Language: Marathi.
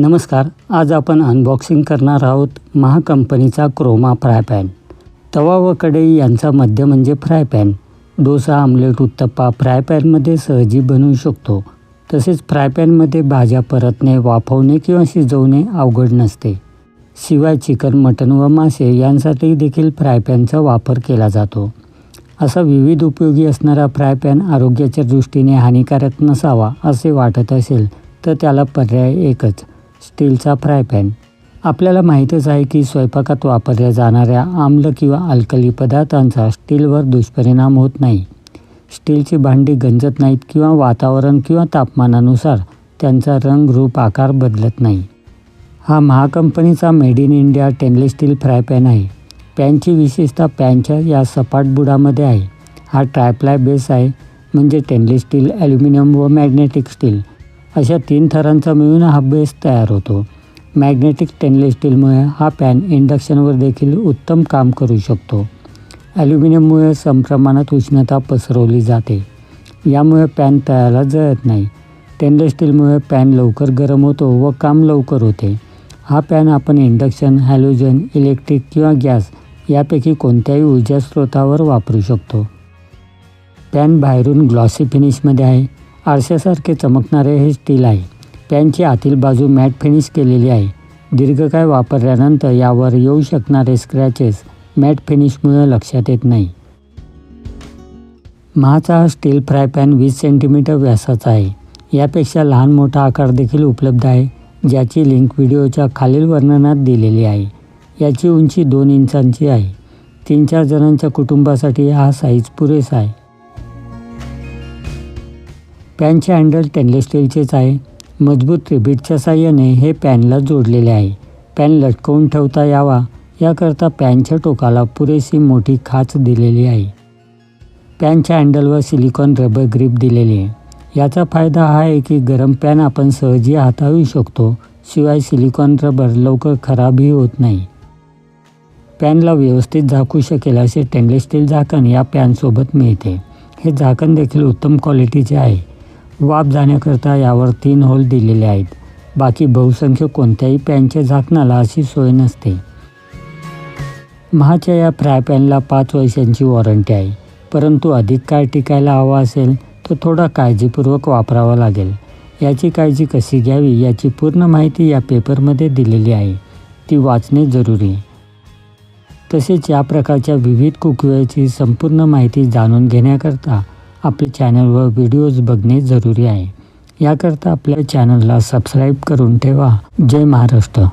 नमस्कार आज आपण अनबॉक्सिंग करणार आहोत महाकंपनीचा क्रोमा फ्राय पॅन तवा व कढई यांचा मध्य म्हणजे fry pan dosa omelette uttapam fry पॅनमध्ये सहजी बनवू शकतो. तसेच फ्राय पॅनमध्ये भाज्या परतणे वाफवणे किंवा शिजवणे अवघड नसते. शिवाय चिकन मटण व मासे यांसाठी देखील फ्राय पॅनचा वापर केला जातो. असा विविध उपयोगी असणारा फ्राय पॅन आरोग्याच्या दृष्टीने हानिकारक नसावा असे वाटत असेल तर त्याला पर्याय एकच. स्टीलचा फ्राय पॅन. आपल्याला माहीतच आहे की स्वयंपाकात वापरल्या जाणाऱ्या आम्ल किंवा अल्कली पदार्थांचा स्टीलवर दुष्परिणाम होत नाही. स्टीलची भांडी गंजत नाहीत किंवा वातावरण किंवा तापमानानुसार त्यांचा रंग रूप आकार बदलत नाही. हा महाकंपनीचा made in India stainless steel fry pan आहे. पॅनची विशेषता पॅनच्या या सपाट बुडामध्ये आहे. हा ट्रायप्लाय बेस आहे म्हणजे टेनलेस स्टील ॲल्युमिनियम व मॅग्नेटिक स्टील. अशा तीन थरांचा मिळून हा बेस तयार होतो. मॅग्नेटिक स्टेनलेस स्टीलमुळे हा पॅन इंडक्शनवर देखील उत्तम काम करू शकतो. ॲल्युमिनियममुळे समप्रमाणात उष्णता पसरवली जाते. यामुळे पॅन तळाला जळत नाही. स्टेनलेस स्टीलमुळे पॅन लवकर गरम होतो व काम लवकर होते. हा पॅन आपण इंडक्शन हॅलोजन इलेक्ट्रिक किंवा गॅस यापैकी कोणत्याही ऊर्जा स्रोतावर वापरू शकतो. पॅन बाहेरून ग्लॉसी फिनिशमध्ये आहे. आरशासारखे चमकणारे हे स्टील आहे. पॅनची आतील बाजू मॅट फिनिश केलेली आहे. दीर्घकाळ वापरल्यानंतर यावर येऊ शकणारे स्क्रॅचेस मॅट फिनिशमुळे लक्षात येत नाही. महाचा हा स्टील फ्राय पॅन वीस सेंटीमीटर व्यासाचा आहे. यापेक्षा लहान मोठा आकार देखील उपलब्ध आहे ज्याची लिंक व्हिडिओच्या खालील वर्णनात दिलेली आहे. याची उंची दोन इंचांची आहे. तीन चार जणांच्या कुटुंबासाठी हा साईज पुरेसा आहे. पॅनचे हँडल स्टेनलेस स्टीलचेच आहे. मजबूत रिबीटच्या साह्याने हे पॅनला जोडलेले आहे. पॅन लटकवून ठेवता यावा. याकरता पॅनच्या टोकाला पुरेशी मोठी खाच दिलेली आहे. पॅनच्या हँडलवर सिलिकॉन रबर ग्रीप दिलेली आहे. याचा फायदा हा आहे की गरम पॅन आपण सहजी हाताळू शकतो. शिवाय सिलिकॉन रबर लवकर खराबही होत नाही. पॅनला व्यवस्थित झाकू शकेल असे स्टेनलेस स्टील झाकण या पॅनसोबत मिळते. हे झाकण देखील उत्तम क्वालिटीचे आहे. वाफ जाण्याकरता यावर तीन होल दिलेले आहेत. बाकी बहुसंख्य कोणत्याही पॅनच्या झाकणाला अशी सोय नसते. महाच्या या फ्राय पॅनला पाच वर्षांची वॉरंटी आहे. परंतु अधिक काळ टिकायला हवा असेल तर थोडा काळजीपूर्वक वापरावा लागेल. याची काळजी कशी घ्यावी याची पूर्ण माहिती या पेपरमध्ये दिलेली आहे. ती वाचणे जरुरी. आहे तसेच या प्रकारच्या विविध कुकवेअरची संपूर्ण माहिती जाणून घेण्याकरता आपल्या चॅनलवर व्हिडिओज बघणे जरुरी आहे. याकरता आपल्या चॅनलला सबस्क्राईब करून ठेवा. जय महाराष्ट्र.